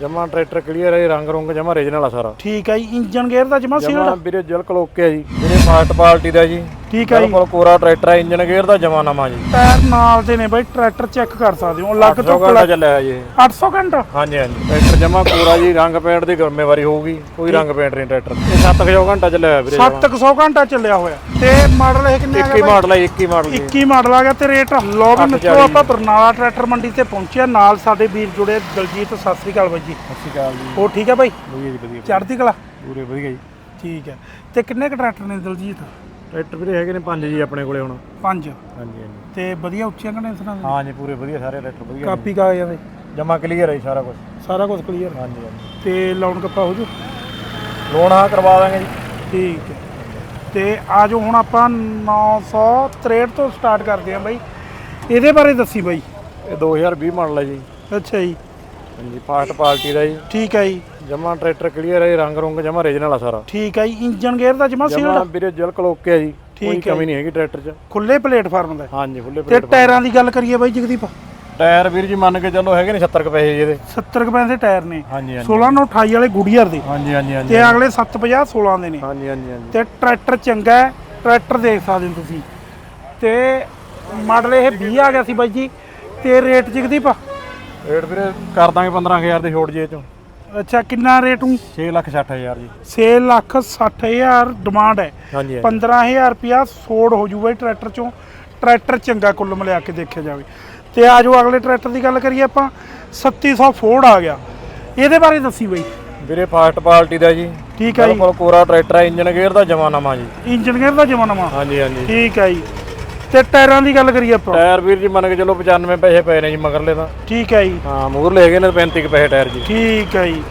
ਜਮਾ tractor clear ਹੈ ਰੰਗ ਰੁੰਗ ਜਮਾ ਓਰੀਜਨਲ ਆ ਸਾਰਾ। ਠੀਕ ਹੈ ਜੀ ਇੰਜਨ ਗੇਅਰ ਦਾ ਜਮਾ ਜਮਾ ਸੀਲਡ ਵੀਰੇ ਬਿਲਕੁਲ ਓਕੇ ਆ ਜੀ। ਵੀਰੇ ਫਾਸਟ ਪਾਰਟੀ ਦਾ ਜੀ ਠੀਕ ਹੈ ਜੀ। ਬਿਲਕੁਲ ਕੋਰਾ ਟਰੈਕਟਰ ਹੈ ਇੰਜਨ ਗੇਅਰ ਦਾ ਜਮਾ ਨਵਾਂ ਜੀ। ਟਾਇਰ ਨਾਲ ਦੇ ਨੇ ਬਾਈ ਟਰੈਕਟਰ ਚੈੱਕ ਕਰ ਸਕਦੇ ਹੋ ਲੱਗ 800 ਤੋਂ ਘੰਟਾ ਕਲੱਚ ਚੱਲਿਆ ਹੈ ਜੀ। ਇਹ। 800 ਘੰਟਾ? ਹਾਂਜੀ ਹਾਂਜੀ। ਟਰੈਕਟਰ ਜਮਾ ਕੋਰਾ ਜੀ ਰੰਗ ਪੇਂਟ ਦੀ ਜ਼ਿੰਮੇਵਾਰੀ ਹੋਊਗੀ ਕੋਈ ਰੰਗ ਪੇਂਟ ਨਹੀਂ ਟਰੈਕਟਰ ਇਹ 700 ਘੰਟਾ ਚੱਲਿਆ ਹੋਇਆ ਵੀਰੇ ਜਮਾਂ। 700 ਘੰਟਾ ਚੱਲਿਆ ਹੋਇਆ। ਤੇ ਮਾਡਲ ਇਹ ਕਿੰਨੇ ਆ 21 ਗਿਆ ਮਾਡਲ ਹੈ 21 ਮਾਡਲ ਜੀ। 21 ਮਾਡਲ ਆ ਗਿਆ ਤੇ ਰੇਟ ਲੋ ਵੀ ਮਿੱਤਰੋ। ਆਪਾਂ ਬਰਨਾਲਾ ਟਰੈਕਟਰ ਮੰਡੀ ਤੇ ਪਹੁੰਚਿਆ ਨਾਲ ਸਾਡੇ ਵੀਰ ਜੁੜੇ ਦਲਜੀਤ ਸਤਿ ਸ੍ਰੀ ਅਕਾਲ ਬਾਈ ਜੀ। ਸਤਿ ਸ਼੍ਰੀ ਅਕਾਲ ਜੀ। ਹੋਰ ਠੀਕ ਹੈ ਬਾਈ? ਵਧੀਆ ਜੀ ਵਧੀਆ। ਚੜ੍ਹਦੀ ਕਲਾ? ਪੂਰੇ ਵਧੀਆ ਜੀ। ਠੀਕ ਹੈ ਤੇ ਕਿੰਨੇ ਕ ਟਰੈਕਟਰ ਨੇ ਦਲਜੀਤ? ਟਰੈਕਟਰ ਵੀਰੇ ਹੈਗੇ ਨੇ ਪੰਜ ਜੀ ਆਪਣੇ ਕੋਲੇ ਹੁਣ। ਪੰਜ। ਹਾਂਜੀ ਹਾਂਜੀ। ਤੇ ਵਧੀਆ ਉੱਚੀਆਂ ਕੰਡੈਂਸਰਾਂ ਦੇ? ਹਾਂ ਜੀ ਪੂਰੇ ਵਧੀਆ ਸਾਰੇ ਟਰੈਕਟਰ ਵਧੀਆ ਕਾਪੀ ਕਾਗਜ਼ਾਂ ਦੇ? ਜਮਾ ਕਲੀਅਰ ਹੈ ਜੀ ਸਾਰਾ ਕੁਝ ਸਾਰਾ ਕੁਝ ਕਲੀਅਰ ਹਾਂਜੀ ਹਾਂਜੀ। ਤੇ ਲਾਉਣ ਕੱਪਾ ਹੋ ਜੂ? ਲੋਨ ਹਾਂ ਕਰਵਾ ਦਾਂਗੇ ਜੀ। ਠੀਕ ਹੈ। ਤੇ ਆਜੋ ਹੁਣ ਆਪਾਂ 963 ਤੋਂ ਸਟਾਰਟ ਕਰਦੇ ਹਾਂ ਬਾਈ। ਇਹਦੇ ਬਾਰੇ ਦੱਸੀ ਬਾਈ। ਇਹ 2020 ਮਾਡਲ ਹੈ ਜੀ। ਅੱਛਾ ਜੀ। ਹਾਂਜੀ ਫਾਸਟ ਪਾਰਟੀ ਦਾ ਜੀ। ਠੀਕ ਹੈ ਜੀ। ਜਮਾ ਟਰੈਕਟਰ ਕਲੀਅਰ ਹੈ ਜੀ, ਰੰਗ ਰੁੰਗ ਜਮਾ ਓਰੀਜਨਲ ਆ ਸਾਰਾ। ਠੀਕ ਹੈ ਜੀ ਇੰਜਨ ਗੇਅਰ ਦਾ ਜਮਾ ਜਮਾ ਸੀਲਡ ਵੀਰੇ ਬਿਲਕੁਲ ਓਕੇ ਆ ਜੀ ਕੋਈ ਠੀਕ ਹੈ ਕਮੀ ਨਹੀਂ ਹੈਗੀ ਟਰੈਕਟਰ 'ਚ। ਖੁੱਲੇ ਪਲੇਟਫਾਰਮ ਦਾ ਹਾਂਜੀ ਫੁੱਲੇ ਤੇ ਪਲੇਟ ਟਾਇਰਾਂ ਦੀ ਗੱਲ ਕਰੀਏ ਬਾਈ ਜਗਦੀਪ? ਟਾਇਰ ਵੀਰ ਜੀ ਮੰਨ ਕੇ ਚੱਲੋ ਹੈਗੇ ਨੇ 70 ਕੁ ਪੈਸੇ ਜੀ ਇਹਦੇ 70 ਰੁਪਏ ਦੇ ਟਾਇਰ ਨੇ। ਹਾਂਜੀ ਹਾਂਜੀ। 16 ਨੂੰ 28 ਵਾਲੇ ਗੁਡੀਅਰ ਦੇ। ਹਾਂਜੀ ਹਾਂਜੀ ਹਾਂਜੀ ਤੇ ਅਗਲੇ 750 16 ਦੇ ਨੇ। ਹਾਂਜੀ ਹਾਂਜੀ ਹਾਂਜੀ। ਤੇ ਟਰੈਕਟਰ ਚੰਗਾ ਹੈ ਟਰੈਕਟਰ ਦੇਖ ਸਕਦੇ ਹੋ ਤੁਸੀਂ। ਤੇ ਮਾਡਲ ਇਹ 20 ਆ ਗਿਆ ਸੀ ਬਾਈ ਜੀ। ਤੇ ਰੇਟ ਜਗਦੀਪ? ਰੇਟ ਵੀਰੇ ਕਰ ਦਾਂਗੇ 15000 ਦੀ ਛੋਟ ਜੇ ਚੋਂ। ਅੱਛਾ ਕਿੰਨਾ ਰੇਟ ਹੂੰ? 6 ਲੱਖ 60000 ਜੀ। 6 ਲੱਖ 60000 ਡਿਮਾਂਡ ਹੈ। ਹਾਂਜੀ ਹਾਂਜੀ। 15000 ਰੁਪਿਆ ਸੋੜ ਹੋ ਜੂਗਾ ਟਰੈਕਟਰ ਚੋਂ। ਟਰੈਕਟਰ ਚੰਗਾ ਕੁੱਲ ਮਿਲਾ ਕੇ ਦੇਖਿਆ ਜਾਵੇ। ਤੇ ਆਜੋ ਅਗਲੇ ਟਰੈਕਟਰ ਦੀ ਗੱਲ ਕਰੀਏ ਆਪਾਂ 3700 ਫੋਰਡ ਆ ਗਿਆ। ਇਹਦੇ ਬਾਰੇ ਦੱਸੀ ਬਈ। ਵੀਰੇ ਫਾਸਟ ਪਾਰਟੀ ਦਾ ਜੀ। ਠੀਕ ਹੈ ਜੀ। ਕੋਰਾ ਟਰੈਕਟਰ ਹੈ ਇੰਜਨ ਗੇਅਰ ਦਾ ਜਮਾ ਨਵਾਂ ਜੀ। ਇੰਜਨ ਗੇਅਰ ਦਾ ਜਮਾ ਨਵਾਂ। ਹਾਂਜੀ ਹਾਂਜੀ। ਠੀਕ ਹੈ ਜੀ। ਤੇ ਟਾਇਰਾਂ ਦੀ ਗੱਲ ਕਰੀਏ ਆਪਾਂ। ਟਾਇਰ ਵੀਰ ਜੀ ਮੰਨ ਕੇ ਚੱਲੋ 95 ਪੈਸੇ ਪਏ ਨੇ ਜੀ ਮਗਰਲੇ ਤਾਂ। ਠੀਕ ਹੈ ਜੀ। ਹਾਂ ਮੂਰਲੇ ਹੈਗੇ ਨੇ 35 ਕੁ ਪੈਸੇ ਟਾਇਰ ਜੀ। ਠੀਕ ਹੈ ਜੀ।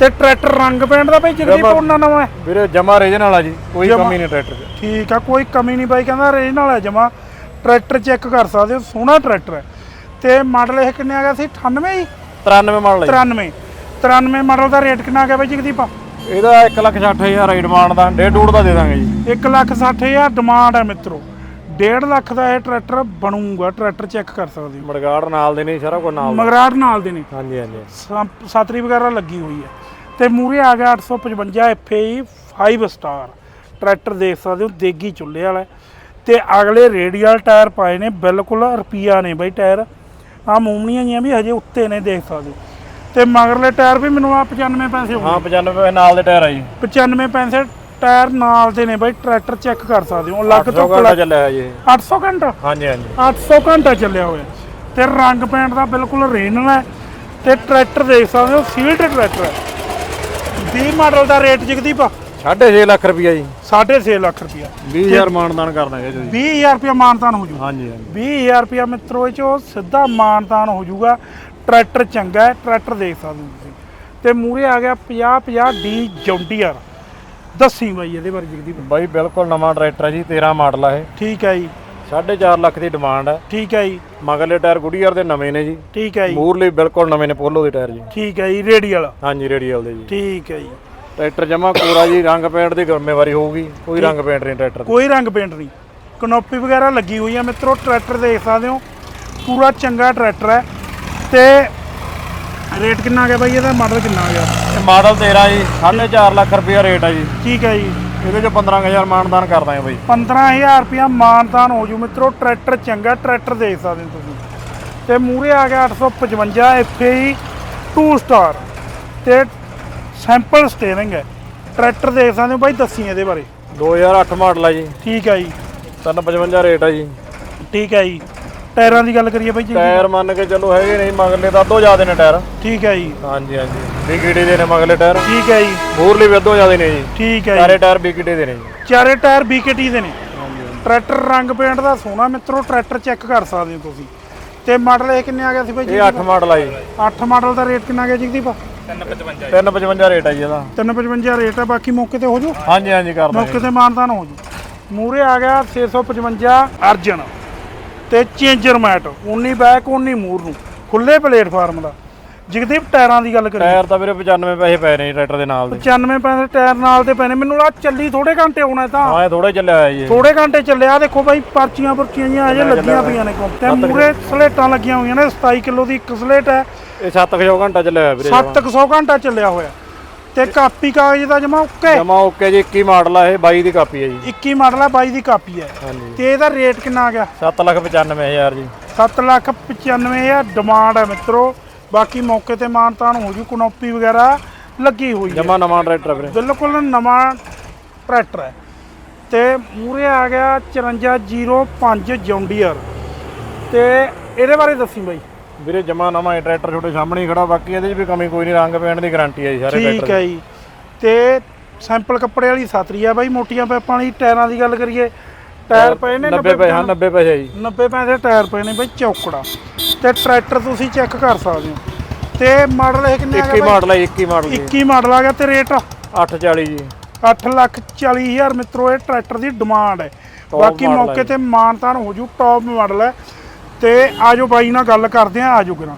ਤੇ ਟਰੈਕਟਰ ਰੰਗ ਪੈਂਟ ਦਾ ਬਈ ਜਗਦੀਪ ਉਹਨਾਂ ਨਵਾਂ ਹੈ? ਵੀਰੇ ਜਮਾ ਰੀਜਨਲ ਆ ਜੀ ਕੋਈ ਕਮੀ ਨਹੀਂ ਟਰੈਕਟਰ 'ਚ। ਠੀਕ ਆ ਕੋਈ ਕਮੀ ਨਹੀਂ ਬਾਈ ਕਹਿੰਦਾ ਰੀਜਨਲ ਹੈ ਜਮਾ। ਟਰੈਕਟਰ ਚੈੱਕ ਕਰ ਸਕਦੇ ਹੋ ਸੋਹਣਾ ਟਰੈਕਟਰ ਹੈ। ਤੇ ਮਾਡਲ ਇਹ ਕਿੰਨੇ ਆ ਗਿਆ ਸੀ? 98 ਜੀ? 93 ਮਾਡਲ ਹੈ 93 93 ਮਾਡਲ ਦਾ ਰੇਟ ਕਿੰਨਾ ਆ ਗਿਆ ਬਾਈ ਜਗਦੀਪ। ਇਹਦਾ 1 ਲੱਖ 60000 ਹੈ ਡਿਮਾਂਡ ਦਾ ਡੇਢ ਡੂੜ ਦਾ ਦੇ ਦਾਂਗੇ ਜੀ। 1 ਲੱਖ 60 ਹਜ਼ਾਰ ਡਿਮਾਂਡ ਹੈ ਮਿੱਤਰੋ। 1.5 ਲੱਖ ਦਾ ਇਹ ਟਰੈਕਟਰ ਬਣੂਗਾ ਟਰੈਕਟਰ ਚੈੱਕ ਕਰ ਸਕਦੇ ਹੋ। ਮੜਗਾੜ ਨਾਲ ਦੇ ਨੇ ਸਾਰਾ ਕੁਝ ਨਾਲ ਦਾ। ਮਗਰਾੜ ਨਾਲ ਦੇ ਨੇ। ਹਾਂਜੀ ਹਾਂਜੀ। ਸੰ- ਸਾਤਰੀ ਵਗੈਰਾ ਲੱਗੀ ਹੋਈ ਹੈ। ਤੇ ਮੂਰੇ ਆ ਗਿਆ 855 FAE 5 ਸਟਾਰ ਟਰੈਕਟਰ ਦੇਖ ਸਕਦੇ ਹੋ ਦੇਗੀ ਚੁੱਲ੍ਹੇ ਵਾਲਾ ਹੈ। ਤੇ ਅਗਲੇ ਰੇਡੀਅਲ ਟਾਇਰ ਪਾਏ ਨੇ ਬਿਲਕੁਲ ਰੁਪਈਆ ਨੇ ਬਈ ਟਾਇਰ ਆ ਮੂਮਣੀਆਂ ਜੀਆਂ ਵੀ ਹਜੇ ਉੱਤੇ ਨੇ ਦੇਖ ਸਕਦੇ ਹੋ। ਤੇ ਮਗਰਲੇ ਟਾਇਰ ਵੀ ਮੈਨੂੰ ਆ 95 ਪੈਸੇ ਹੋ ਹਾਂ 95 ਪੈਸੇ ਨਾਲ ਦੇ ਟਾਇਰ ਆ ਜੀ। 95 ਪੈਸੇ ਟਾਇਰ ਨਾਲ ਦੇ ਨੇ ਬਈ ਟਰੈਕਟਰ ਚੈੱਕ ਕਰ ਸਕਦੇ ਹੋ। ਲੱਗ 800 ਤੋਂ ਘੰਟਾ ਚੱਲਿਆ ਹੈ ਜੀ ਇਹ। 800 ਘੰਟਾ? ਹਾਂਜੀ ਹਾਂਜੀ। 800 ਘੰਟਾ ਚੱਲਿਆ ਹੋਇਆ। ਤੇ ਰੰਗ ਪੈਂਟ ਦਾ ਬਿਲਕੁਲ ਰੇਨਲ ਹੈ। ਤੇ ਟਰੈਕਟਰ ਦੇਖ ਸਕਦੇ ਹੋ ਸੀਲਡ ਟਰੈਕਟਰ ਹੈ। 20 ਮਾਡਲ ਦਾ ਰੇਟ ਜਗਦੀਪ? 6.5 ਲੱਖ ਰੁਪਈਆ ਜੀ। 6.5 ਲੱਖ ਰੁਪਇਆ 20000 ਮਾਨਦਾਨ ਕਰ ਦਾਂਗੇ ਜੀ। 20000 ਰੁਪਇਆ ਮਾਨਤਾਨ ਹੋ ਜੂ ਹਾਂਜੀ ਹਾਂਜੀ। 20000 ਰੁਪਇਆ ਮਿੱਤਰੋ ਇਹ ਚੋਂ ਸਿੱਧਾ ਮਾਨਤਾਨ ਹੋ ਜੂਗਾ। ਟਰੈਕਟਰ ਚੰਗਾ ਹੈ ਟਰੈਕਟਰ ਦੇਖ ਸਕਦੇ ਹੋ ਤੁਸੀਂ। ਤੇ ਮੂਰੇ ਆ ਗਿਆ 50 50 ਡੀ ਜੌਂਡੀਅਰ ਦੱਸੀ ਬਾਈ ਇਹਦੇ ਬਾਰੇ ਜਗਦੀਪ। ਬਾਈ ਬਿਲਕੁਲ ਨਵਾਂ ਟਰੈਕਟਰ ਹੈ ਜੀ 13 ਮਾਡਲ ਆ ਇਹ। ਠੀਕ ਹੈ ਜੀ। 4.5 ਲੱਖ ਦੀ ਡਿਮਾਂਡ ਹੈ ਠੀਕ ਹੈ ਜੀ। ਮਗਰਲੇ ਟਾਇਰ ਗੁਡੀਅਰ ਦੇ ਨਵੇਂ ਨੇ ਜੀ। ਠੀਕ ਹੈ ਜੀ। ਮੂਰਲੇ ਬਿਲਕੁਲ ਨਵੇਂ ਨੇ ਪੋਲੋ ਦੇ ਟਾਇਰ ਜੀ। ਠੀਕ ਹੈ ਜੀ ਰੇਡੀਅਲ। ਹਾਂਜੀ ਰੇਡੀਅਲ ਦੇ ਜੀ। ਠੀਕ ਹੈ ਜੀ। ਟਰੈਕਟਰ ਜਮਾ ਕੋਰਾ ਜੀ ਰੰਗ ਪੇਂਟ ਦੀ ਜ਼ਿੰਮੇਵਾਰੀ ਹੋਊਗੀ। ਕੋਈ ਰੰਗ ਪੇਂਟ ਨਹੀਂ ਟਰੈਕਟਰ ਕੋਈ ਰੰਗ ਪੇਂਟ ਨਹੀਂ। ਕਨੋਪੀ ਵਗੈਰਾ ਲੱਗੀ ਹੋਈ ਹੈ ਮਿੱਤਰੋ ਟਰੈਕਟਰ ਦੇਖ ਸਕਦੇ ਹੋ। ਪੂਰਾ ਚੰਗਾ ਟਰੈਕਟਰ ਹੈ। ਤੇ ਰੇਟ ਕਿੰਨਾ ਆ ਗਿਆ ਬਾਈ ਇਹਦਾ? ਮਾਡਲ ਕਿੰਨਾ ਆ ਗਿਆ? ਮਾਡਲ 13 ਜੀ 4.5 ਲੱਖ ਰੁਪਈਆ ਰੇਟ ਹੈ ਜੀ। ਠੀਕ ਹੈ ਜੀ। ਇਹਦੇ ਚ 15000 ਮਾਨਦਾਨ ਕਰ ਦਾਂਗੇ ਬਾਈ। 15000 ਰੁਪਇਆ ਮਾਨਤਾਨ ਹੋ ਜੂ ਮਿੱਤਰੋ ਟਰੈਕਟਰ ਚੰਗਾ ਟਰੈਕਟਰ ਦੇਖ ਸਕਦੇ ਹੋ ਤੁਸੀਂ। ਤੇ ਮੂਰੇ ਆ ਗਿਆ 855 FAE 2 ਸਟਾਰ ਤੇ ਸੈਂਪਲ ਸਟੀਅਰਿੰਗ ਹੈ। ਟਰੈਕਟਰ ਦੇਖ ਸਕਦੇ ਹੋ ਬਾਈ ਦੱਸੀ ਇਹਦੇ ਬਾਰੇ। 2008 ਮਾਡਲ ਹੈ ਜੀ। ਠੀਕ ਹੈ ਜੀ। 355 ਰੇਟ ਹੈ ਜੀ। ਠੀਕ ਹੈ ਜੀ। ਟਾਇਰਾਂ ਦੀ ਗੱਲ ਕਰੀਏ ਬਾਈ ਜੀ। ਟਾਇਰ ਮੰਨ ਕੇ ਚੱਲੋ ਹੈਗੇ ਨਹੀਂ ਮਗਰਲੇ ਤਾਂ ਅੱਧੋ ਜ਼ਿਆਦੇ ਨੇ ਟਾਇਰ। ਠੀਕ ਹੈ ਜੀ। ਹਾਂਜੀ ਹਾਂਜੀ। ਬੀਕੀਟੀ ਦੇ ਨੇ ਮਗਰਲੇ ਟਾਇਰ। ਠੀਕ ਹੈ ਜੀ। ਮੂਰਲੇ ਵੀ ਅੱਧੋ ਜ਼ਿਆਦੇ ਨੇ ਜੀ। ਠੀਕ ਹੈ ਜੀ। ਸਾਰੇ ਟਾਇਰ ਬੀਕੀਟੀ ਦੇ ਨੇ ਜੀ। ਚਾਰੇ ਟਾਇਰ BKT ਦੇ ਨੇ। ਟਰੈਕਟਰ ਰੰਗ ਪੇਂਟ ਦਾ ਸੋਹਣਾ ਮਿੱਤਰੋ ਟਰੈਕਟਰ ਚੈੱਕ ਕਰ ਸਕਦੇ ਹੋ ਤੁਸੀਂ। ਤੇ ਮਾਡਲ ਇਹ ਕਿੰਨੇ ਆ ਗਿਆ ਸੀ ਬਾਈ ਜੀ? ਇਹ 8 ਮਾਡਲ ਆ ਜੀ। 8 ਮਾਡਲ ਦਾ ਰੇਟ ਕਿੰਨਾ ਗਿਆ ਜਗਦੀਪ 355 ਰੇਟ ਹੈ ਜੀ ਇਹਦਾ। 355 ਰੇਟ ਹੈ ਬਾਕੀ ਮੌਕੇ ਤੇ ਹੋ ਜੂ ਹਾਂਜੀ ਹਾਂਜੀ ਕਰ ਦਾਂਗੇ। ਮੌਕੇ ਤੇ ਮਾਨਤਾਨ ਹੋ ਜੂ ਮੂਰੇ ਆ ਗਿਆ 655 ਅਰਜਨ ਤੇ ਚੇਂਜਰ ਮੈਟ 19 ਬੈਕ 19 ਮੂਰ ਨੂੰ। ਖੁੱਲੇ ਪਲੇਟਫਾਰਮ ਦਾ। ਜਗਦੀਪ ਟਾਇਰਾਂ ਦੀ ਗੱਲ ਕਰੀਏ। ਟਾਇਰ ਤਾਂ ਵੀਰੇ 95 ਪੈਸੇ ਨੇ ਜੀ ਟਰੈਕਟਰ ਦੇ ਨਾਲ ਦੇ। 95 ਪੈਸੇ ਟਾਇਰ ਨਾਲ ਦੇ ਨੇ। ਮੈਨੂੰ ਲੱਗਾ ਚੱਲੀ ਥੋੜੇ ਘੰਟੇ ਆਉਣਾ ਤਾਂ। ਹਾਂ ਥੋੜਾ ਚੱਲਿਆ ਹੋਇਆ ਜੀ। ਥੋੜੇ ਘੰਟੇ ਚੱਲਿਆ। ਦੇਖੋ ਬਾਈ ਪਰਚੀਆਂ ਪਰਚੀਆਂ ਜੀਆਂ ਅਜੇ ਲੱਗੀਆਂ ਪਈਆਂ ਨੇ ਕੋਲ। ਤੇ ਮੂਰੇ ਸਲੇਟਾਂ ਲੱਗੀਆਂ ਹੋਈਆਂ ਨੇ। 27 ਕਿਲੋ ਦੀ ਇੱਕ ਸਲੇਟ ਹੈ। ਇਹ 700 ਘੰਟਾ ਚੱਲਿਆ ਵੀਰੇ 700 ਘੰਟਾ ਚੱਲਿਆ ਹੋਇਆ। ਤੇ ਕਾਪੀ ਕਾਗਜ਼ ਦਾ ਜਮਾ ਓਕੇ? ਜਮਾ ਓਕੇ ਜੀ। 21 ਮਾਡਲ ਆ ਇਹ 22 ਦੀ ਕਾਪੀ ਹੈ ਜੀ। 21 ਮਾਡਲ ਆ 22 ਦੀ ਕਾਪੀ ਹੈ। ਤੇ ਇਹਦਾ ਰੇਟ ਕਿੰਨਾ ਆ ਗਿਆ? 795000 ਜੀ। 7 ਲੱਖ 95000 ਡਿਮਾਂਡ ਹੈ ਮਿੱਤਰੋ। ਬਾਕੀ ਮੌਕੇ ਤੇ ਮਾਨਤਾਨ ਹੋ ਜੂ ਕਨੋਪੀ ਵਗੈਰਾ ਲੱਗੀ ਹੋਈ ਹੈ। ਜਮਾ ਨਵਾਂ ਟਰੈਕਟਰ ਵੀਰੇ। ਬਿਲਕੁਲ ਨਵਾਂ ਟਰੈਕਟਰ ਹੈ। ਤੇ ਮੂਰੇ ਆ ਗਿਆ 5405 ਜੌਂਡੀਅਰ। ਤੇ ਇਹਦੇ ਬਾਰੇ ਦੱਸੀ ਬਾਈ। ਵੀਰੇ ਜਮਾ ਨਵਾਂ ਟਰੈਕਟਰ ਛੋਟੇ ਸਾਹਮਣੇ ਹੀ ਖੜਾ ਬਾਕੀ ਇਹਦੇ 'ਚ ਵੀ ਕਮੀ ਕੋਈ ਨਹੀਂ ਰੰਗ ਪੈਣ ਦੀ ਗਾਰੰਟੀ ਹੈ ਜੀ ਸਾਰੇ ਠੀਕ ਟਰੈਕਟਰ ਹੈ ਜੀ। ਤੇ ਸੈਂਪਲ ਕੱਪੜੇ ਵਾਲੀ ਸਾਤਰੀ ਆ ਬਾਈ ਮੋਟੀਆਂ ਪੈਪਾਂ ਵਾਲੀ ਟਾਇਰਾਂ ਦੀ ਗੱਲ ਕਰੀਏ। ਟਾਇਰ ਪਏ ਨੇ 90 ਪੈਸੇ ਹਾਂ 90 ਪੈਸੇ ਜੀ। 90 ਪੈਸੇ ਟਾਇਰ ਪਏ ਨੇ ਬਾਈ ਚੌਕੜਾ। ਤੇ ਟਰੈਕਟਰ ਤੁਸੀਂ ਚੈੱਕ ਕਰ ਸਕਦੇ ਹੋ। ਤੇ ਮਾਡਲ ਇਹ ਕਿੰਨੇ ਆ 21 ਮਾਡਲ ਹੈ 21 ਮਾਡਲ ਜੀ। 21 ਮਾਡਲ ਆ ਗਿਆ ਤੇ ਰੇਟ? 840 ਜੀ। 8 ਲੱਖ 40 ਹਜ਼ਾਰ ਮਿੱਤਰੋ ਇਹ ਟਰੈਕਟਰ ਦੀ ਡਿਮਾਂਡ ਹੈ। ਬਾਕੀ ਮੌਕੇ ਹੈ ਤੇ ਮਾਨਤਾਨ ਹੋ ਜੂ ਟੌਪ ਮਾਡਲ ਹੈ। ਤੇ ਆਜੋ ਬਾਈ ਨਾਲ ਗੱਲ ਕਰਦੇ ਆ ਆਜੋ ਕਰਾਂ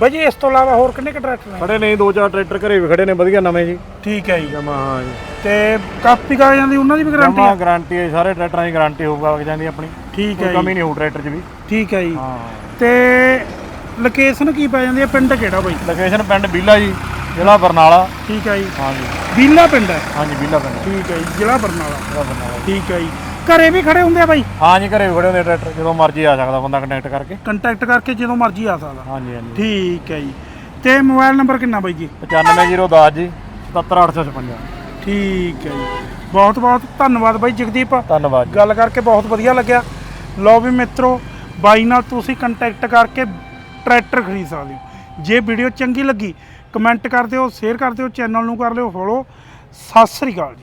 ਬਾਈ ਜੀ ਇਸ ਤੋਂ ਇਲਾਵਾ ਹੋਰ ਕਿੰਨੇ ਕੁ ਟਰੈਕਟਰ ਨੇ? ਖੜੇ ਨੇ ਦੋ ਚਾਰ ਟਰੈਕਟਰ ਘਰੇ ਵੀ ਖੜੇ ਨੇ ਵਧੀਆ ਨਵੇਂ ਜੀ। ਠੀਕ ਹੈ ਜੀ। ਜਮਾ ਹਾਂ ਜੀ। ਤੇ ਕਾਪੀ ਕਾਗਜ਼ਾਂ ਦੀ ਉਹਨਾਂ ਦੀ ਵੀ ਗਾਰੰਟੀ ਹੈ ਗਾਰੰਟੀ ਹੈ ਸਾਰੇ ਟਰੈਕਟਰਾਂ ਦੀ ਗਾਰੰਟੀ ਹੋਊਗਾ ਆ ਜਾਂਦੀ ਆਪਣੀ। ਠੀਕ ਕੋਈ ਹੈ ਕਮੀ ਜੀ। ਨਹੀਂ ਹੋਊ ਟਰੈਕਟਰ 'ਚ ਵੀ। ਠੀਕ ਹੈ ਜੀ। ਹਾਂ। ਤੇ ਲੋਕੇਸ਼ਨ ਕੀ ਪੈ ਜਾਂਦੀ ਹੈ? ਪਿੰਡ ਕਿਹੜਾ ਬਾਈ? ਲੋਕੇਸ਼ਨ ਪਿੰਡ ਬੀਲਾ ਜੀ ਜ਼ਿਲ੍ਹਾ ਬਰਨਾਲਾ। ਠੀਕ ਹੈ ਜੀ। ਹਾਂ ਜੀ ਬੀਲਾ ਪਿੰਡ ਹੈ? ਹਾਂਜੀ ਬੀਲਾ ਪਿੰਡ। ਠੀਕ ਹੈ ਜੀ ਜ਼ਿਲ੍ਹਾ ਬਰਨਾਲਾ। ਜ਼ਿਲ੍ਹਾ ਬਰਨਾਲਾ। ਠੀਕ ਹੈ ਜੀ। ਘਰੇ ਵੀ ਖੜੇ ਹੁੰਦੇ ਆ ਬਾਈ? ਹਾਂ ਜੀ ਘਰੇ ਵੀ ਖੜੇ ਹੁੰਦੇ ਟਰੈਕਟਰ ਜਦੋਂ ਮਰਜ਼ੀ ਆ ਸਕਦਾ ਬੰਦਾ ਕਨੈਕਟ ਕਰਕੇ। ਕੰਟੈਕਟ ਕਰਕੇ ਜਦੋਂ ਮਰਜ਼ੀ ਆ ਸਕਦਾ। ਹਾਂਜੀ ਹਾਂਜੀ। ਠੀਕ ਹੈ ਜੀ। ਤੇ ਮੋਬਾਈਲ ਨੰਬਰ ਕਿੰਨਾ ਬਾਈ ਜੀ? 95010 ਜੀ 77856 ਠੀਕ ਹੈ ਜੀ। ਬਹੁਤ ਬਹੁਤ ਧੰਨਵਾਦ ਬਾਈ ਜਗਦੀਪ। ਧੰਨਵਾਦ ਜੀ। ਗੱਲ ਕਰਕੇ ਬਹੁਤ ਵਧੀਆ ਲੱਗਿਆ। ਲਓ ਵੀ ਮਿੱਤਰੋ ਬਾਈ ਨਾਲ ਤੁਸੀਂ ਕੰਟੈਕਟ ਕਰਕੇ ਟਰੈਕਟਰ ਖਰੀਦ ਸਕਦੇ ਹੋ। ਜੇ ਵੀਡੀਓ ਚੰਗੀ ਲੱਗੀ, ਕਮੈਂਟ ਕਰ ਦਿਓ, ਸ਼ੇਅਰ ਕਰ ਦਿਓ, ਚੈਨਲ ਨੂੰ ਕਰ ਲਿਓ, ਫੋਲੋ। ਸਤਿ ਸ੍ਰੀ ਅਕਾਲ ਜੀ।